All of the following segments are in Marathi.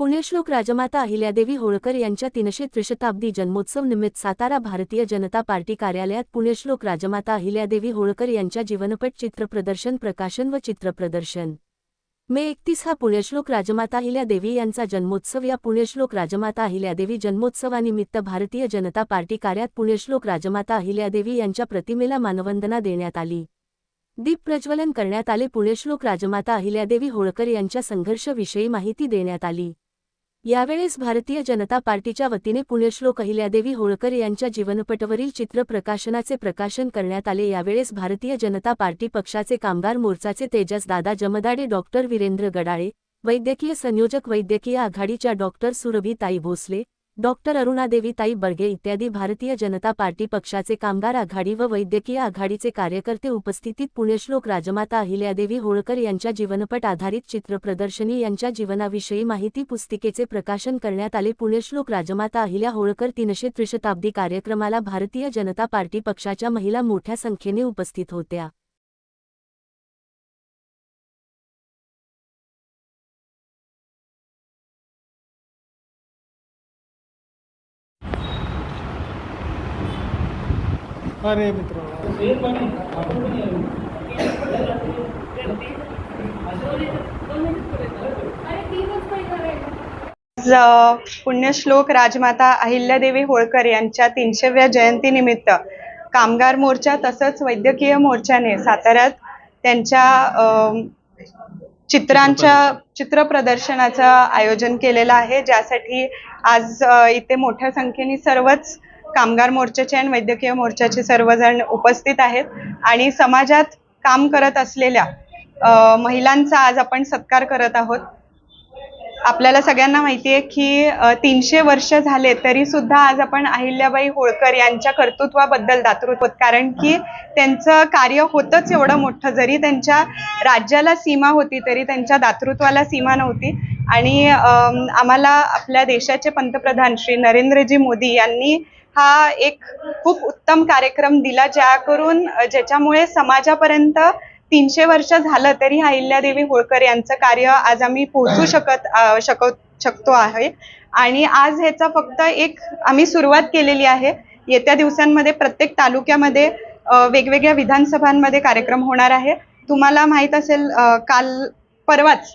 पुण्यश्लोक राजमाता अहिल्यादेवी होळकर यांच्या तीनशे त्रिशताब्दी जन्मोत्सव निमित्त सातारा भारतीय जनता पार्टी कार्यालयात पुण्यश्लोक राजमाता अहिल्यादेवी होळकर यांच्या जीवनपट चित्रप्रदर्शन प्रकाशन व चित्रप्रदर्शन मे एकतीस हा पुण्यश्लोक राजमाता अहिल्यादेवी यांचा जन्मोत्सव. या पुण्यश्लोक राजमाता अहिल्यादेवी जन्मोत्सवानिमित्त भारतीय जनता पार्टी कार्यात पुण्यश्लोक राजमाता अहिल्यादेवी यांच्या प्रतिमेला मानवंदना देण्यात आली. दीप प्रज्वलन करण्यात आले. पुण्यश्लोक राजमाता अहिल्यादेवी होळकर यांच्या संघर्षविषयी माहिती देण्यात आली. यावेळेस भारतीय जनता पार्टीच्या वतीने पुण्यश्लोक अहिल्यादेवी होळकर यांच्या जीवनपटवरील चित्र प्रकाशनाचे प्रकाशन करण्यात आले. यावेळेस भारतीय जनता पार्टी पक्षाचे कामगार मोर्चाचे तेजस दादा जमदाडे डॉक्टर वीरेंद्र गडाळे वैद्यकीय संयोजक वैद्यकीय आघाडीच्या डॉक्टर सुरभीताई भोसले डॉक्टर अरुणादेवी ताई बर्गे इत्यादी भारतीय जनता पार्टी पक्षाचे कामगार आघाडी व वैद्यकीय आघाडीचे कार्यकर्ते उपस्थितीत पुण्यश्लोक राजमाता अहिल्यादेवी होळकर यांच्या जीवनपट आधारित चित्रप्रदर्शनी यांच्या जीवनाविषयी माहिती पुस्तिकेचे प्रकाशन करण्यात आले. पुण्यश्लोक राजमाता अहिल्या होळकर तीनशे त्रिशताब्दी कार्यक्रमाला भारतीय जनता पार्टी पक्षाच्या महिला मोठ्या संख्येने उपस्थित होत्या. अरे मित्र. आज पुण्यश्लोक राजमाता अहिल्यादेवी होळकर यांच्या तीनशेव्या जयंतीनिमित्त कामगार मोर्चा तसंच वैद्यकीय मोर्चाने साताऱ्यात त्यांच्या चित्रांच्या चित्र प्रदर्शनाचं आयोजन केलेलं आहे ज्यासाठी आज इथे मोठ्या संख्येने सर्वच कामगार मोर्चाचे आणि वैद्यकीय मोर्चाचे सर्वजण उपस्थित आहेत. आणि समाजात काम करत असलेल्या महिलांचा आज आपण सत्कार करत आहोत. आपल्याला सगळ्यांना माहिती आहे की तीनशे वर्ष झाले तरी सुद्धा आज आपण अहिल्याबाई होळकर यांच्या कर्तृत्वाबद्दल दातृत्व कारण की त्यांचं कार्य होतच एवढं मोठं. जरी त्यांच्या राज्याला सीमा होती तरी त्यांच्या दातृत्वाला सीमा नव्हती. आणि आम्हाला आपल्या देशाचे पंतप्रधान श्री नरेंद्रजी मोदी यांनी हा एक खूप उत्तम कार्यक्रम दिला ज्या करून ज्याच्यामुळे समाजापर्यंत तीनशे वर्ष झालं तरी अहिल्यादेवी होळकर यांचं कार्य आज आम्ही पोहोचू शकत शकत शकतो आहे. आणि आज ह्याचा फक्त एक आम्ही सुरुवात केलेली आहे. येत्या दिवसांमध्ये प्रत्येक तालुक्यामध्ये वेगवेगळ्या विधानसभांमध्ये कार्यक्रम होणार आहे. तुम्हाला माहीत असेल काल परवाच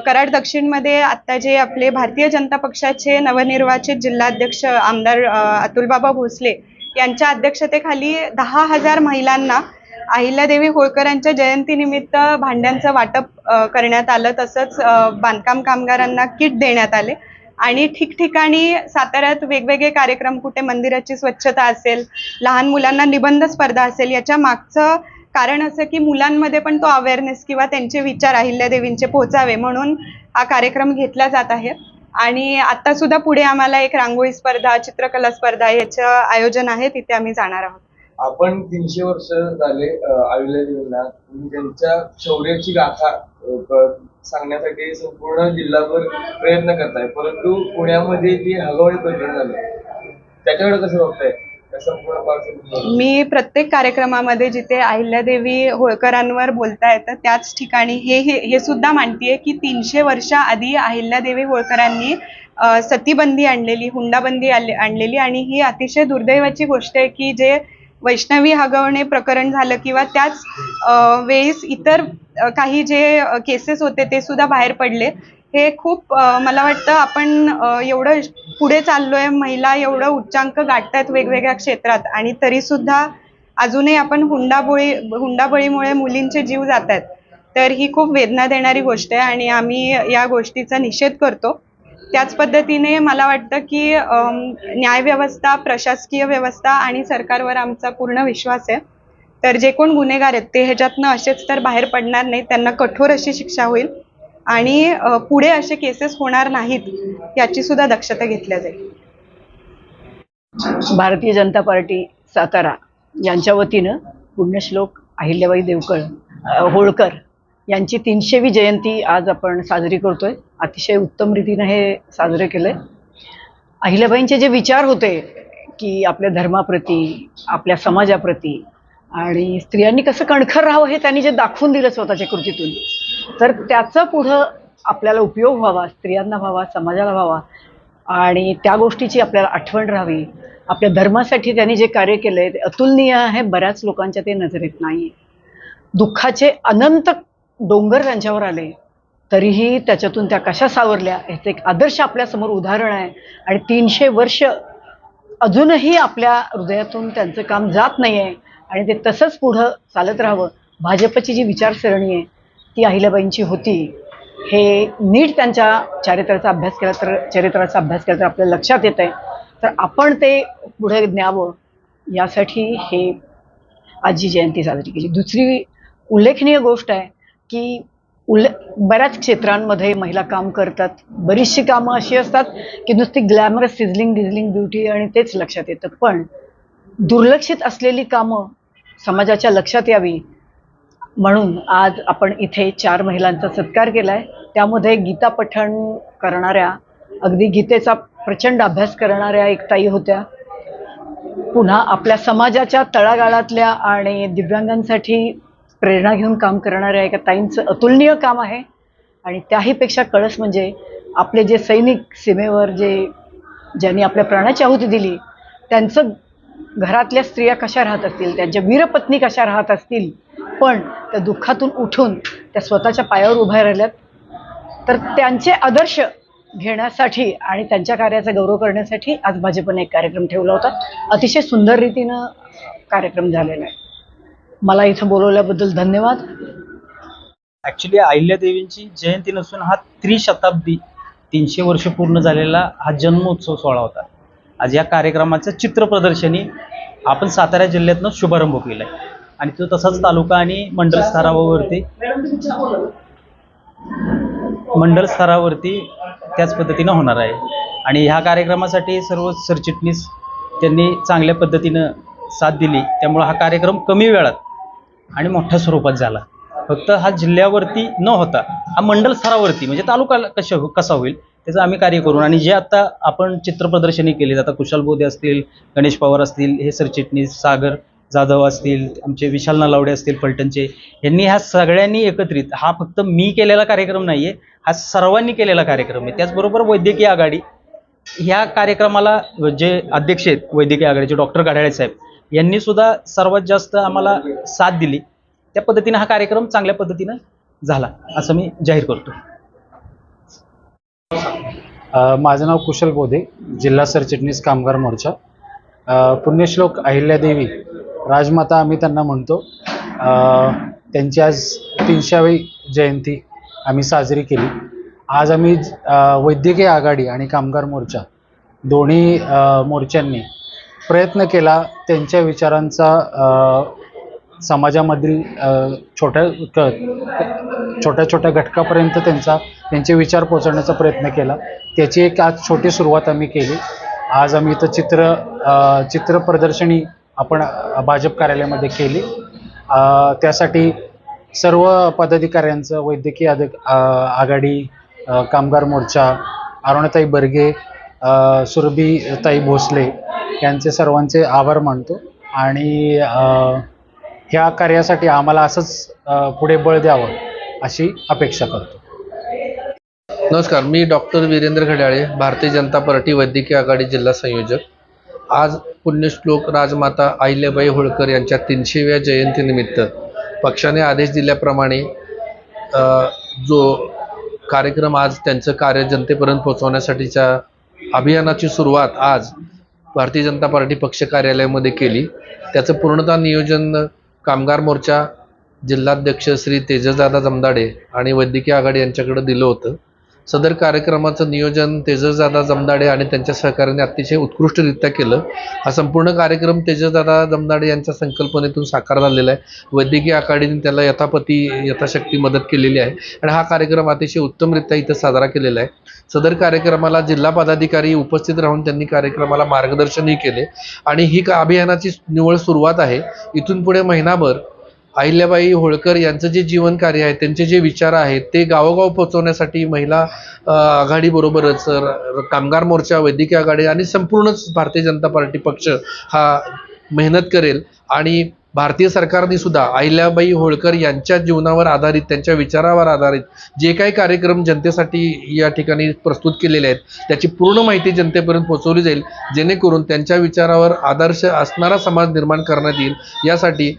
कराड दक्षिणमध्ये आत्ता जे आपले भारतीय जनता पक्षाचे नवनिर्वाचित जिल्हाध्यक्ष आमदार अतुलबाबा भोसले यांच्या अध्यक्षतेखाली दहा हजार महिलांना अहिल्यादेवी होळकरांच्या जयंतीनिमित्त भांड्यांचं वाटप करण्यात आलं. तसंच बांधकाम कामगारांना किट देण्यात आले. आणि ठिकठिकाणी साताऱ्यात वेगवेगळे कार्यक्रम कुठे मंदिराची स्वच्छता असेल लहान मुलांना निबंध स्पर्धा असेल याच्या मागचं कारण असं की मुलांमध्ये पण तो अवेअरनेस किंवा त्यांचे विचार अहिल्यादेवींचे पोहोचावे म्हणून हा कार्यक्रम घेतला जात आहे. आणि आता सुद्धा पुढे आम्हाला एक रांगोळी स्पर्धा चित्रकला स्पर्धा याचं आयोजन आहे तिथे आम्ही जाणार आहोत. आपण तीनशे वर्ष झाले अहिल्यादेवींना तुम्ही त्यांच्या शौर्याची गाथा सांगण्यासाठी संपूर्ण जिल्हाभर प्रयत्न करताय. परंतु पुण्यामध्ये जे हगवणे प्रकरण झालं त्याच्याकडे कसं बघताय? मी प्रत्येक कार्यक्रमामध्ये जिथे अहिल्यादेवी होळकरांवर बोलता येतं त्याच ठिकाणी हे हे हे सुद्धा मांडतीये की तीनशे वर्षाआधी अहिल्यादेवी होळकरांनी सतीबंदी आणलेली हुंडाबंदी आणलेली आणि ही अतिशय दुर्दैवाची गोष्ट आहे की जे वैष्णवी हगवणे प्रकरण झालं किंवा त्याच वेळेस इतर काही जे केसेस होते ते सुद्धा बाहेर पडले. हे खूप मला वाटतं आपण एवढं पुढे चाललोय महिला एवढं उच्चांक गाठतायत वेगवेगळ्या क्षेत्रात आणि तरी सुद्धा अजूनही आपण हुंडाबोळी हुंडाबळीमुळे मुलींचे जीव जात आहेत तर ही खूप वेदना देणारी गोष्ट आहे आणि आम्ही या गोष्टीचा निषेध करतो. त्याच पद्धतीने मला वाटतं की न्यायव्यवस्था प्रशासकीय व्यवस्था आणि सरकारवर आमचा पूर्ण विश्वास आहे. तर जे कोण गुन्हेगार आहेत ते ह्याच्यातनं असेच तर बाहेर पडणार नाही त्यांना कठोर अशी शिक्षा होईल. आणि पुढे असे केसेस होणार नाहीत याची सुद्धा दक्षता घेतल्या जाईल. भारतीय जनता पार्टी सातारा यांच्या वतीनं पुण्यश्लोक अहिल्याबाई देवकर होळकर यांची तीनशेवी जयंती आज आपण साजरी करतोय. अतिशय उत्तम रीतीनं हे साजरे केलंय. अहिल्याबाईंचे जे विचार होते की आपल्या धर्माप्रती आपल्या समाजाप्रती आणि स्त्रियांनी कसं कणखर राहावं हे त्यांनी जे दाखवून दिलं स्वतःच्या कृतीतून तर त्याचं पुढं आपल्याला उपयोग व्हावा स्त्रियांना व्हावा समाजाला व्हावा. आणि त्या गोष्टीची आपल्याला आठवण राहावी. आपल्या धर्मासाठी त्यांनी जे कार्य केलंय ते अतुलनीय आहे बऱ्याच लोकांच्या ते नजरेत नाही दुःखाचे अनंत डोंगर त्यांच्यावर आले तरीही त्याच्यातून त्या कशा सावरल्या ह्याचं एक आदर्श आपल्यासमोर उदाहरण आहे. आणि तीनशे वर्ष अजूनही आपल्या हृदयातून त्यांचं काम जात नाही आहे आणि ते तसंच पुढं चालत राहावं. भाजपची जी विचारसरणी आहे ती अहिल्याबाईंची होती. हे नीट त्यांच्या चारित्र्याचा अभ्यास केला तर चरित्राचा अभ्यास केला तर आपल्याला लक्षात येत आहे तर आपण ते पुढे न्यावं यासाठी हे आजी जयंती साजरी केली. दुसरी उल्लेखनीय गोष्ट आहे की उल्ले बऱ्याच क्षेत्रांमध्ये महिला काम करतात. बरीचशी कामं अशी असतात की नुसती ग्लॅमरस सिझलिंग डिझलिंग ब्युटी आणि तेच लक्षात येतं. पण दुर्लक्षित असलेली कामं समाजाच्या लक्षात यावी म्हणून आज आपण इथे चार महिलांचा सत्कार केला आहे त्यामध्ये गीता पठण करणाऱ्या अगदी गीतेचा प्रचंड अभ्यास करणाऱ्या एक ताई होत्या. पुन्हा आपल्या समाजाच्या तळागाळातल्या आणि दिव्यांगांसाठी प्रेरणा घेऊन काम करणाऱ्या एका ताईंचं अतुलनीय काम आहे. आणि त्याहीपेक्षा कळस म्हणजे आपले जे सैनिक सीमेवर जे ज्यांनी आपल्या प्राणाची आहुती दिली त्यांचं घरातल्या स्त्रिया कशा राहत असतील त्यांच्या वीरपत्नी कशा राहत असतील पण त्या दुःखातून उठून त्या स्वतःच्या पायावर उभ्या राहिल्यात. तर त्यांचे आदर्श घेण्यासाठी आणि त्यांच्या कार्याचा गौरव करण्यासाठी आज भाजपने एक कार्यक्रम ठेवला होता. अतिशय सुंदर रीतीनं कार्यक्रम झालेला आहे. मला इथं बोलवल्याबद्दल धन्यवाद. ॲक्च्युली अहिल्यादेवींची जयंती नसून हा त्रिशताब्दी तीनशे वर्ष पूर्ण झालेला हा जन्मोत्सव सोहळा होता. आज या कार्यक्रमाचं चित्र प्रदर्शनी आपण सातारा जिल्ह्यातनं शुभारंभ केला आहे आणि तो तसाच तालुका आणि मंडल स्तरावरती मंडल स्तरावरती त्याच पद्धतीनं होणार आहे. आणि ह्या कार्यक्रमासाठी सर्व सरचिटणीस त्यांनी चांगल्या पद्धतीनं साथ दिली. त्यामुळं हा कार्यक्रम कमी वेळात आणि मोठ्या स्वरूपात झाला. फक्त हा जिल्ह्यावरती न होता हा मंडल स्तरावरती म्हणजे तालुका कशा कसा होईल त्याचं आम्ही कार्य करून आणि जे आता आपण चित्र प्रदर्शनी केली आता कुशाल बोधे असतील गणेश पवार असतील हे सरचिटणीस सागर जाधव असतील आमचे विशाल नलावडे असतील पलटणचे यांनी ह्या सगळ्यांनी एकत्रित हा फक्त मी केलेला कार्यक्रम नाही आहे हा सर्वांनी केलेला कार्यक्रम आहे. त्याचबरोबर वैद्यकीय आघाडी ह्या कार्यक्रमाला जे अध्यक्ष आहेत वैद्यकीय आघाडीचे डॉक्टर गाढाळे साहेब यांनी सुद्धा सर्वात जास्त आम्हाला साथ दिली. त्या पद्धतीने हा कार्यक्रम चांगल्या पद्धतीनं झाला असं मी जाहीर करतो. माझं नाव कुशल बोधे जिल्हा सरचिटणीस कामगार मोर्चा. पुण्यश्लोक अहिल्यादेवी राजमाता आम्ही त्यांना म्हणतो. त्यांची आज तीनशेवी जयंती आम्ही साजरी केली. आज आम्ही वैद्यकीय आघाडी आणि कामगार मोर्चा दोन्ही मोर्चांनी प्रयत्न केला त्यांच्या विचारांचा समाजामधील छोट्या क- छोट्या छोट्या घटकापर्यंत त्यांचा त्यांचे विचार पोचवण्याचा प्रयत्न केला. त्याची एक आज छोटी सुरुवात आम्ही केली. आज आम्ही इथं चित्र चित्र प्रदर्शनी आपण भाजप कार्यालयामध्ये केली. त्यासाठी सर्व पदाधिकाऱ्यांचं वैद्यकीय अधिक आघाडी कामगार मोर्चा अरुणाताई बर्गे सुरभीताई भोसले यांचे सर्वांचे आभार मानतो. आणि ह्या कार्यासाठी आम्हाला असंच पुढे बळ द्यावं अशी अपेक्षा करतो. नमस्कार मी डॉक्टर वीरेंद्र घड्याळे भारतीय जनता पार्टी वैद्यकीय आघाडी जिल्हा संयोजक. आज पुण्यश्लोक राजमाता अहिल्याबाई होळकर यांच्या तीनशेव्या जयंतीनिमित्त पक्षाने आदेश दिल्याप्रमाणे जो कार्यक्रम आज त्यांचं कार्य जनतेपर्यंत पोहोचवण्यासाठीच्या अभियानाची सुरुवात आज भारतीय जनता पार्टी पक्ष कार्यालयामध्ये केली. त्याचं पूर्णतः नियोजन कामगार मोर्चा जिल्हाध्यक्ष श्री तेजसदादा जमदाडे आणि वैद्यकीय आघाडी यांच्याकडं दिलं होतं. सदर कार्यक्रमाचं नियोजन तेजसदादा जमदाडे आणि त्यांच्या सहकार्याने अतिशय उत्कृष्टरित्या केलं. हा संपूर्ण कार्यक्रम तेजसदादा जमदाडे यांच्या संकल्पनेतून साकार झालेला आहे. वैद्यकीय आघाडीने त्याला यथापती यथाशक्ती मदत केलेली आहे. आणि हा कार्यक्रम अतिशय उत्तमरित्या इथं साजरा केलेला आहे. सदर कार्यक्रमाला जिल्हा पदाधिकारी उपस्थित राहून त्यांनी कार्यक्रमाला मार्गदर्शनही केले. आणि ही का अभियानाची निवळ सुरुवात आहे. इथून पुढे महिनाभर अहिल्याबाई होळकर यांचं जे जीवनकार्य आहे त्यांचे जे विचार आहेत ते गावोगाव पोहोचवण्यासाठी महिला आघाडीबरोबरच कामगार मोर्चा वैद्यकीय आघाडी आणि संपूर्णच भारतीय जनता पार्टी पक्ष हा मेहनत करेल. आणि भारतीय सरकारने सुद्धा अहिल्याबाई होळकर यांच्या जीवनावर आधारित त्यांच्या विचारावर आधारित जे काही कार्यक्रम जनतेसाठी या ठिकाणी प्रस्तुत केलेले आहेत त्याची पूर्ण माहिती जनतेपर्यंत पोहोचवली जाईल. जेणेकरून त्यांच्या विचारावर आदर्श असणारा समाज निर्माण करण्यात येईल. यासाठी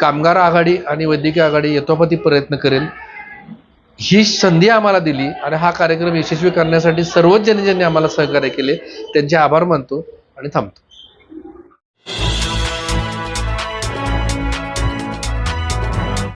कामगार आघाडी आणि वैद्यकीय आघाडी यथोपती प्रयत्न करेल. ही संधी आम्हाला दिली आणि हा कार्यक्रम यशस्वी करण्यासाठी सर्वच जण ज्यांनी आम्हाला सहकार्य केले. त्यांचे आभार मानतो आणि थांबतो.